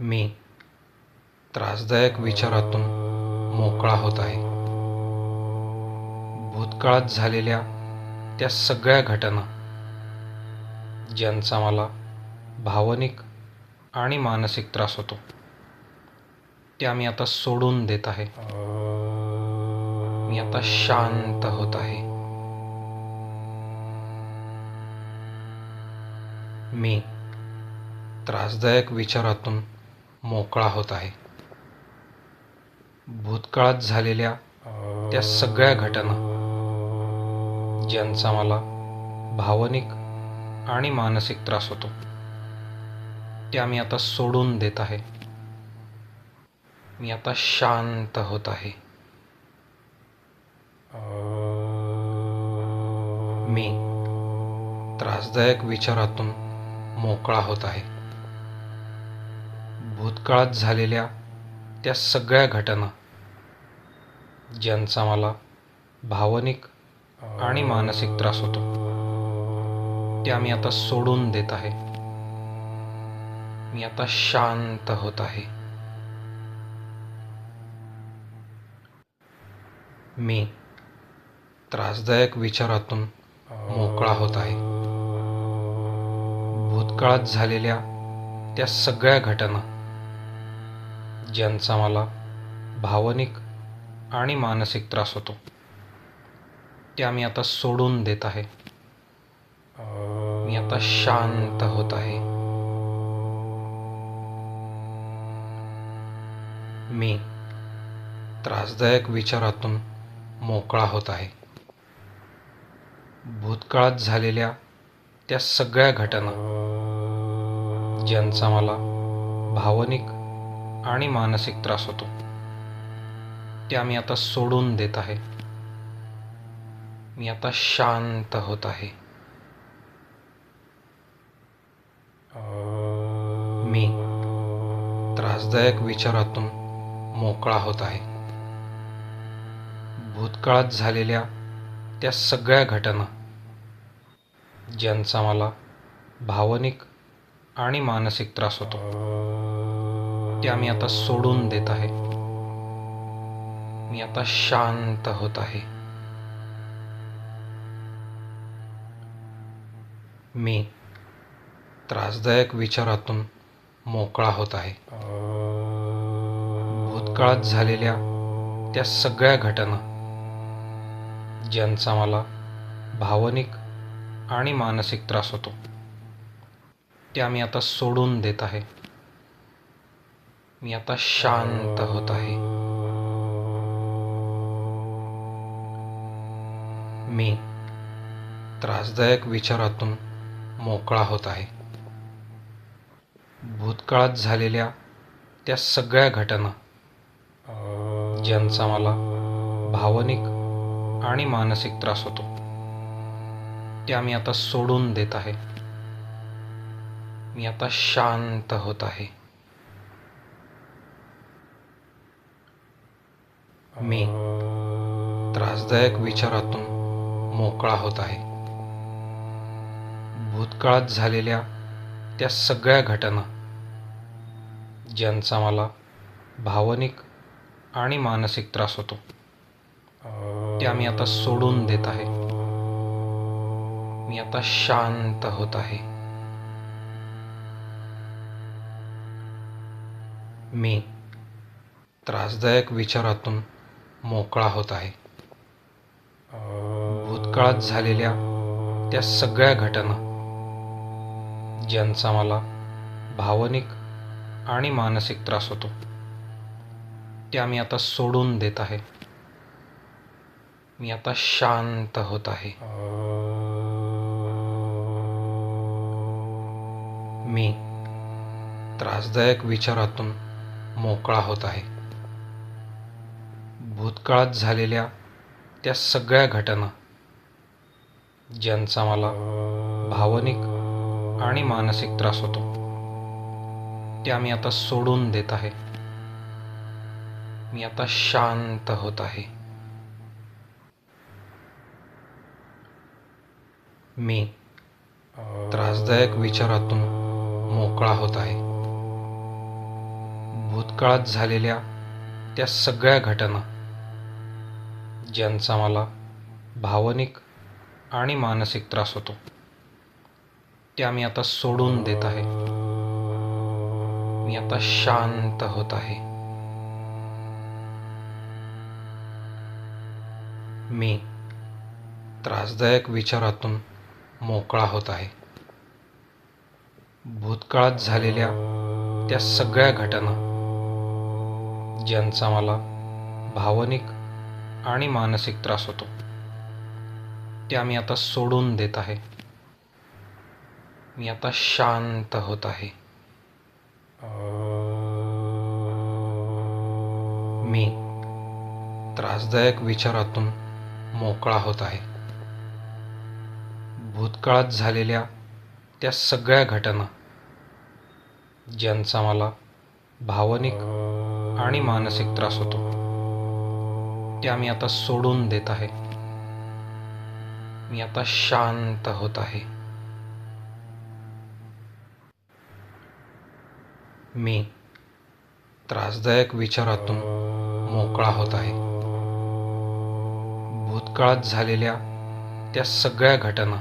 मी त्रासदायक विचारातून मोकळा होत आहे. भूतकाळात झालेल्या त्या सगळ्या घटना ज्यांचा मला भावनिक आणि मानसिक त्रास होतो त्या मी आता सोडून देत आहे. मी आता शांत होत आहे. मी त्रासदायक विचारातून मोकळा होत आहे. भूतकाळात झालेल्या त्या सगळ्या घटना ज्यांचा मला भावनिक आणि मानसिक त्रास होतो त्या मी आता सोडून देत आहे. मी आता शांत होत आहे. मी त्रासदायक विचारातून मोकळा होत आहे. भूतकाळात झालेल्या त्या सगळ्या घटना ज्यांचा मला भावनिक आणि मानसिक त्रास होतो त्या मी आता सोडून देत आहे. मी आता शांत होत आहे. मी त्रासदायक विचारातून मोकळा होत आहे. भूतकाळात झालेल्या त्या सगळ्या घटना ज्यांचा मला भावनिक आणि मानसिक त्रास होतो त्या मी आता सोडून देत आहे. मी आता शांत होत आहे. मी त्रासदायक विचारातून मोकळा होत आहे. भूतकाळात झालेल्या त्या सगळ्या घटना ज्यांचा मला भावनिक आणि मानसिक त्रास होतो. त्या मी आता सोडून देत आहे. मी आता शांत होत आहे. मी त्रासदायक विचारातून मोकळा होत आहे. भूतकाळात झालेल्या त्या सगळ्या घटना ज्यांचा मला भावनिक आणि मानसिक त्रास होतो. त्या मी आता सोडून देत आहे. मी आता शांत होत आहे. मी त्रासदायक विचारातून मोकळा होत आहे. भूतकाळात झालेल्या त्या सगळ्या घटना ज्यांचा मला भावनिक आणि मानसिक त्रास होतो त्या मी आता सोडून देत आहे. मी आता शांत होत आहे. मी त्रासदायक विचारातून मोकळा होत आहे. भूतकाळात झालेल्या त्या सगळ्या घटना ज्यांचा मला भावनिक आणि मानसिक त्रास होतो त्या मी आता सोडून देत आहे. मी आता शांत होत आहे. मी त्रासदायक विचारातून मोकळा होत आहे. भूतकाळात झालेल्या त्या सगळ्या घटना ज्यांचा मला भावनिक आणि मानसिक त्रास होतो त्या मी आता सोडून देत आहे. मी आता शांत होत आहे. मी त्रासदायक विचारातून मोकळा होत आहे. भूतकाळात झालेल्या त्या सगळ्या घटना ज्यांचा मला भावनिक आणि मानसिक त्रास होतो त्या मी आता सोडून देत आहे. मी आता शांत होत आहे. मी त्रासदायक विचारातून मोकळा होत आहे. भूतकाळात झालेल्या त्या सगळ्या घटना ज्यांचा मला भावनिक आणि मानसिक त्रास होतो त्या मी आता सोडून देत आहे. मी आता शांत होत आहे. मी त्रासदायक विचारातून मोकळा होत आहे. भूतकाळात झालेल्या त्या सगळ्या घटना ज्यांचा मला भावनिक आणि मानसिक त्रास होतो त्या मी आता सोडून देत आहे. मी आता शांत होत आहे. मी त्रासदायक विचारातून मोकळा होत आहे. भूतकाळात झालेल्या त्या सगळ्या घटना ज्यांचा मला भावनिक आणि मानसिक त्रास होतो. त्या मी आता सोडून देत आहे. मी आता शांत होत आहे. मी त्रासदायक विचारातून मोकळा होत आहे. भूतकाळात झालेल्या त्या सगळ्या घटना ज्यांचा मला भावनिक आणि मानसिक त्रास होतो. त्या मी आता सोडून देत आहे. मी आता शांत होत आहे. मी त्रासदायक विचारातून मोकळा होत आहे. भूतकाळात झालेल्या त्या सगळ्या घटना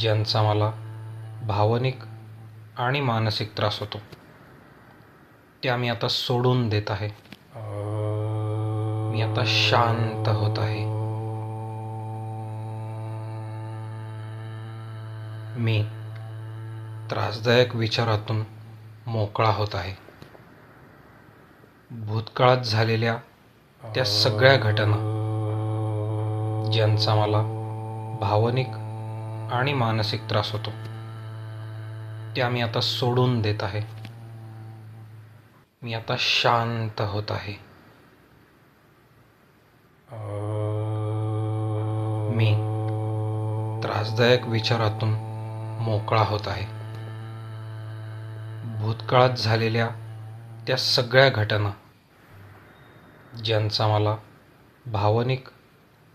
ज्यांचा मला भावनिक आणि मानसिक त्रास होतो त्या मी आता सोडून देत आहे. मी आता शांत होत आहे. मी त्रासदायक विचारातून मोकळा होत आहे. भूतकाळात झालेल्या त्या सगळ्या घटना ज्यांचा मला भावनिक आणि मानसिक त्रास होतो त्या मी आता सोडून देत आहे. मी आता शांत होत आहे. मी त्रासदायक विचारातून मोकळा होत आहे. भूतकाळात झालेल्या त्या सगळ्या घटना ज्यांचा मला भावनिक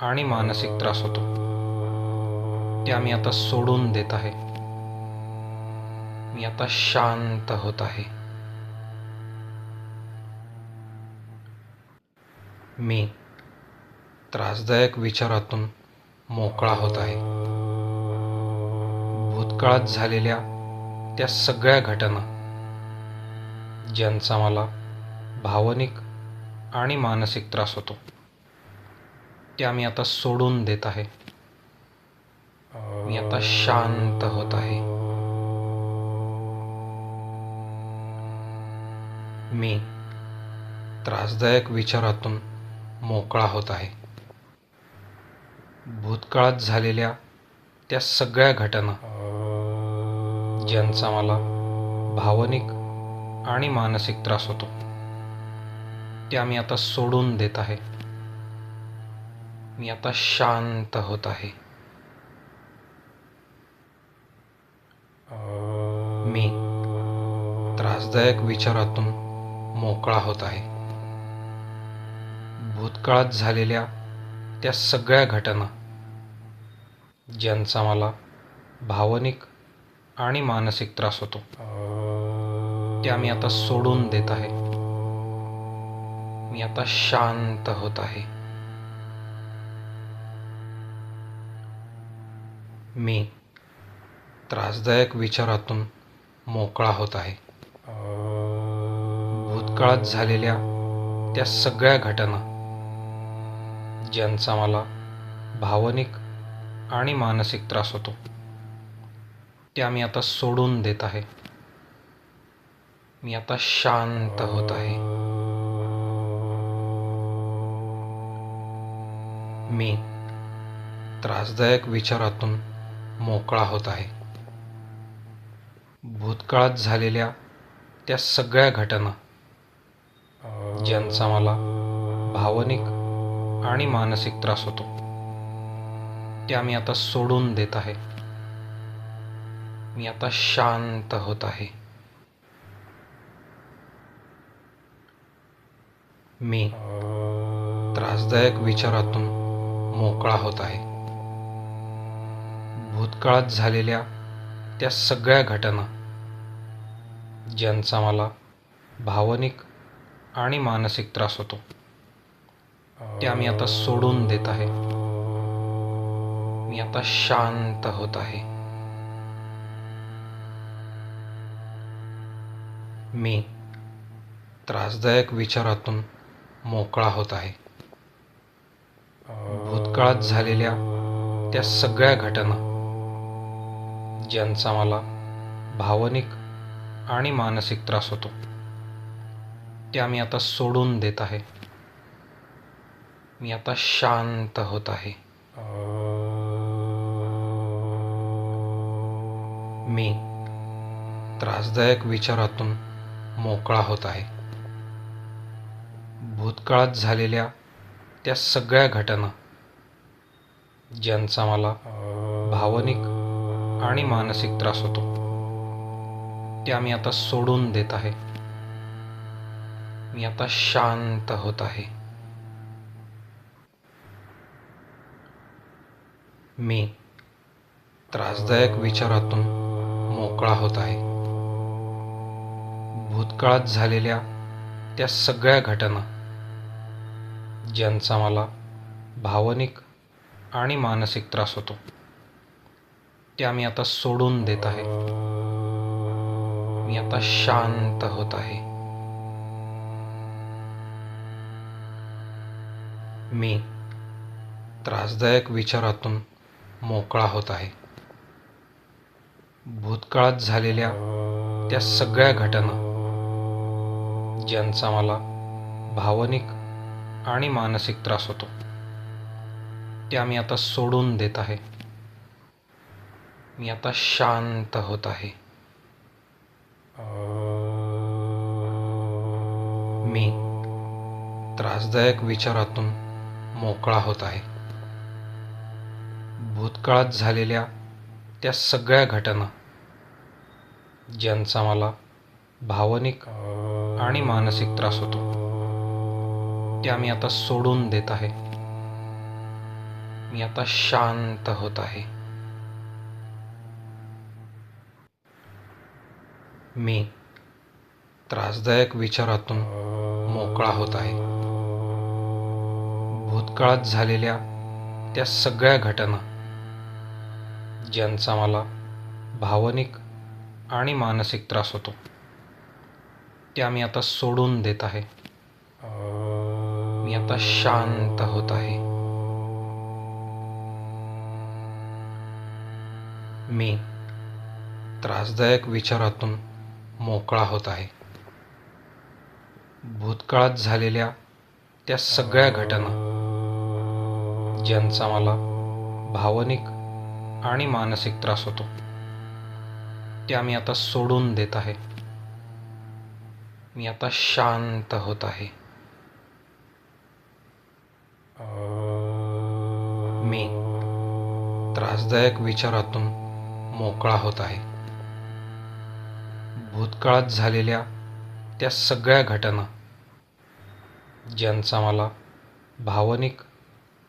आणि मानसिक त्रास होतो त्या मी आता सोडून देत आहे. मी आता शांत होत आहे. मी त्रासदायक विचारातून मोकळा होत आहे. भूतकाळात झालेल्या त्या सगळ्या घटना ज्यांचा मला भावनिक आणि मानसिक त्रास होतो त्या मी आता सोडून देत आहे. मी आता शांत होत आहे. मी त्रासदायक विचारातून मोकळा होत आहे. भूतकाळात झालेल्या त्या सगळ्या घटना ज्यांचा मला भावनिक आणि मानसिक त्रास होतो त्या मी आता सोडून देत आहे. मी आता शांत होत आहे. मी त्रासदायक विचारातून मोकळा होत आहे. भूतकाळात झालेल्या त्या सगळ्या घटना ज्यांचा मला भावनिक आणि मानसिक त्रास होतो. त्या मी आता सोडून देत आहे. मी आता शांत होत आहे. मी त्रासदायक विचारातून मोकळा होत आहे. भूतकाळात झालेल्या त्या सगळ्या घटना ज्यांचा मला भावनिक आणि मानसिक त्रास होतो. त्या मी आता सोडून देत आहे. मी आता शांत होत आहे. मी त्रासदायक विचारातून मोकळा होत आहे. भूतकाळात झालेल्या त्या सगळ्या घटना ज्यांचा मला भावनिक आणि मानसिक त्रास होतो. त्या मी आता सोडून देत आहे. मी आता शांत होत आहे. मी त्रासदायक विचारातून मोकळा होत आहे. भूतकाळात झालेल्या त्या सगळ्या घटना ज्यांचा मला भावनिक आणि मानसिक त्रास होतो ते आम्ही आता सोडून देत आहे. मी आता शांत होत आहे. मी त्रासदायक विचारातून मोकळा होत आहे. भूतकाळात झालेल्या त्या सगळ्या घटना ज्यांचा मला भावनिक आणि मानसिक त्रास होतो त्या मी आता सोडून देत आहे. मी आता शांत होत आहे. मी त्रासदायक विचारातून मोकळा होत आहे. भूतकाळात झालेल्या त्या सगळ्या घटना ज्यांचा मला भावनिक आणि मानसिक त्रास होतो त्या मी आता सोडून देत आहे. मी आता शांत होत आहे. मी त्रासदायक विचारातून मोकळा होत आहे. भूतकाळात झालेल्या त्या सगळ्या घटना ज्यांचा मला भावनिक आणि मानसिक त्रास होतो त्या मी आता सोडून देत आहे. मी आता शांत होत आहे. मी त्रासदायक विचारातून मोकळा होत आहे. भूतकाळात झालेल्या त्या सगळ्या घटना ज्यांचा मला भावनिक आणि मानसिक त्रास होतो त्या मी आता सोडून देत आहे. मी आता शांत होत आहे. मी त्रासदायक विचारातून मोकळा होत आहे. भूतकाळात झालेल्या त्या सगळ्या घटना ज्यांचा मला भावनिक आणि मानसिक त्रास होतो त्या मी आता सोडून देत आहे. मी आता शांत होत आहे. मी त्रासदायक विचारातून मोकळा होत आहे. भूतकाळात झालेल्या त्या सगळ्या घटना ज्यांचा मला भावनिक आणि मानसिक त्रास होतो. त्या मी आता सोडून देत आहे. मी आता शांत होत आहे. मी त्रासदायक विचारातून मोकळा होत आहे. भूतकाळात झालेल्या त्या सगळ्या घटना ज्यांचा मला भावनिक आणि मानसिक त्रास होतो. त्या मी आता सोडून देत आहे. मी आता शांत होत आहे. मी त्रासदायक विचारातून मोकळा होत आहे. भूतकाळात झालेल्या त्या सगळ्या घटना ज्यांचा मला भावनिक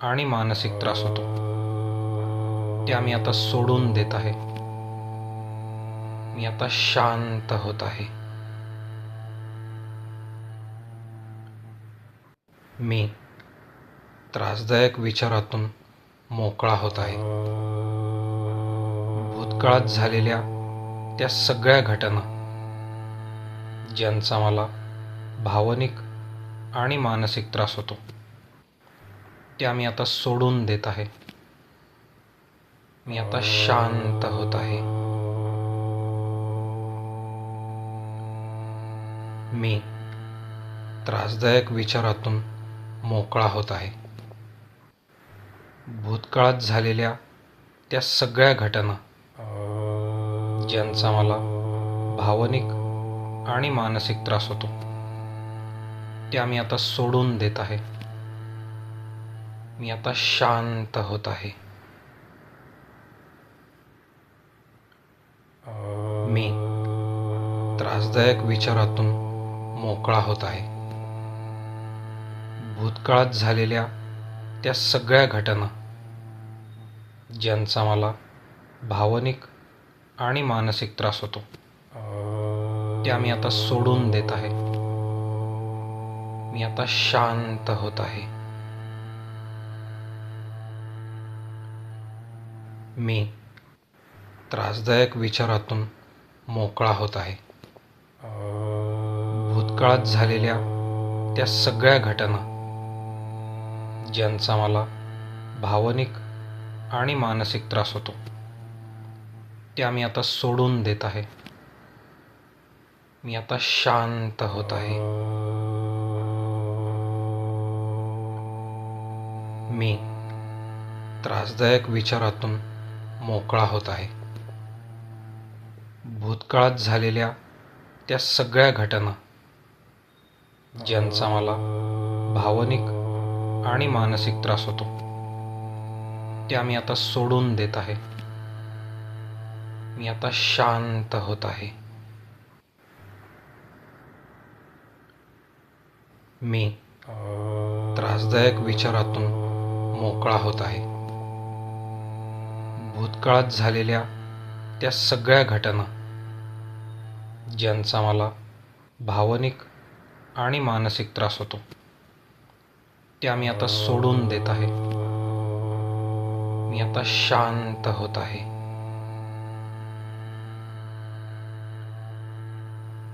आणि मानसिक त्रास होतो. त्या मी आता सोडून देत आहे. मी आता शांत होत आहे. मी त्रासदायक विचारातून मोकळा होत आहे. भूतकाळात झालेल्या त्या सगळ्या घटना ज्यांचा मला भावनिक आणि मानसिक त्रास होतो त्या मी आता सोडून देत आहे. मी आता शांत होत आहे. मी त्रासदायक विचारातून मोकळा होत आहे. भूतकाळात झालेल्या त्या सगळ्या घटना ज्यांचा मला भावनिक आणि मानसिक त्रास होतो त्या मी आता सोडून देत आहे. मी आता शांत होत आहे. मी त्रासदायक विचारातून मोकळा होत आहे. भूतकाळात झालेल्या त्या सगळ्या घटना ज्यांचा मला भावनिक आणि मानसिक त्रास होतो त्या मी आता सोडून देत आहे. मी आता शांत होत आहे. मी त्रासदायक विचारातून मोकळा होत आहे. भूतकाळात झालेल्या त्या सगळ्या घटना ज्यांचा मला भावनिक आणि मानसिक त्रास होतो त्या मी आता सोडून देत आहे. मी आता शांत होत आहे. मी त्रासदायक विचारातून मोकळा होत आहे. भूतकाळात झालेल्या त्या सगळ्या घटना ज्यांचा मला भावनिक आणि मानसिक त्रास होतो त्या मी आता सोडून देत आहे. मी आता शांत होत आहे. मी त्रासदायक विचारातून मोकळा होत आहे. भूतकाळात झालेल्या त्या सगळ्या घटना ज्यांचा मला भावनिक आणि मानसिक त्रास होतो. त्या मी आता सोडून देत आहे. मी आता शांत होत आहे.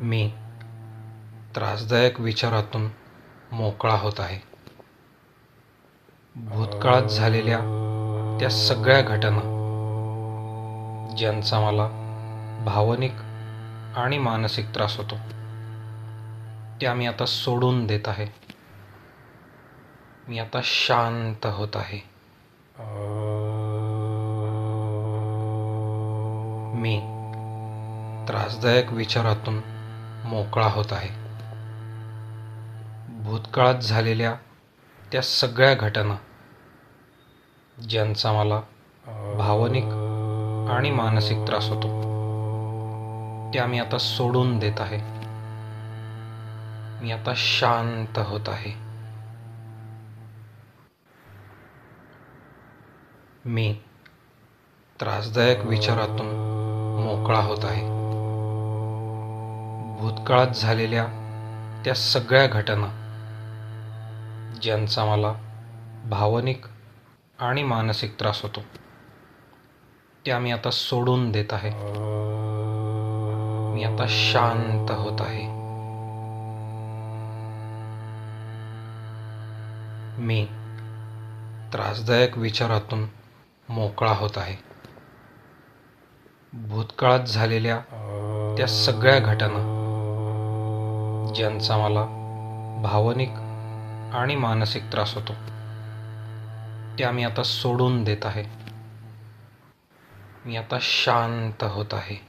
मी त्रासदायक विचारातून मोकळा होत आहे. भूतकाळात झालेल्या त्या सगळ्या घटना ज्यांचा मला भावनिक आणि मानसिक त्रास होतो. त्या मी आता सोडून देत आहे. मी आता शांत होत आहे. मी त्रासदायक विचारातून मोकळा होत आहे. भूतकाळात झालेल्या त्या सगळ्या घटना ज्यांचा मला भावनिक आणि मानसिक त्रास होतो. त्या मी आता सोडून देत आहे. मी आता शांत होत आहे. मी त्रासदायक विचारातून मोकळा होत आहे. भूतकाळात झालेल्या त्या सगळ्या घटना ज्यांचा मला भावनिक आणि मानसिक त्रास होतो त्या मी आता सोडून देत आहे. मी आता शांत होत आहे. मी त्रासदायक विचारातून मोकळा होत आहे. भूतकाळात झालेल्या त्या सगळ्या घटना ज्यांचा मला भावनिक आणि मानसिक त्रास होतो त्या मी आता सोडून देत आहे. मी आता शांत होत आहे.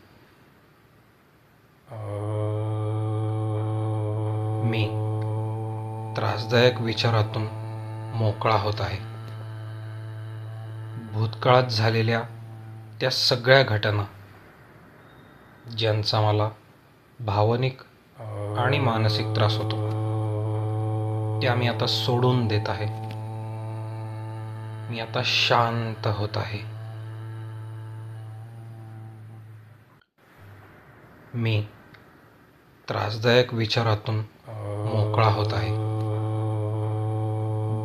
मी त्रासदायक विचारातून मोकळा होत आहे. भूतकाळात झालेल्या त्या सगळ्या घटना ज्यांचा मला भावनिक आणि मानसिक त्रास होतो त्या मी आता सोडून देत आहे. मी आता शांत होत आहे. मी त्रासदायक विचारातून मोकळा होत आहे.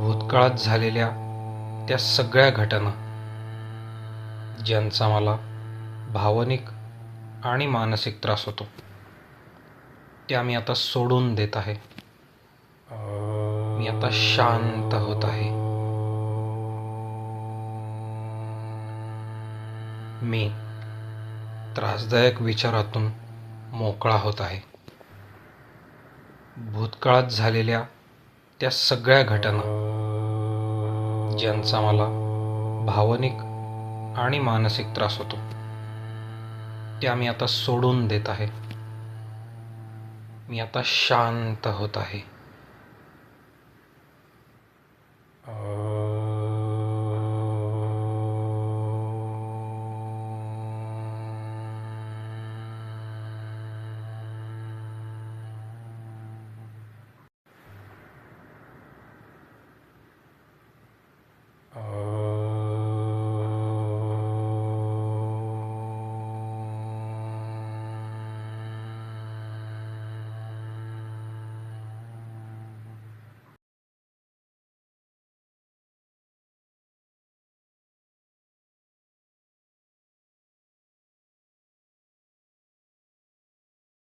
भूतकाळात झालेल्या त्या सगळ्या घटना ज्यांचा मला भावनिक आणि मानसिक त्रास होतो त्या मी आता सोडून देत आहे. मी आता शांत होत आहे. मी त्रासदायक विचारातून मोकळा होत आहे. भूतकाळात झालेल्या त्या सगळ्या घटना ज्यांचा मला भावनिक आणि मानसिक त्रास होतो त्या मी आता सोडून देत आहे. मी आता शांत होत आहे.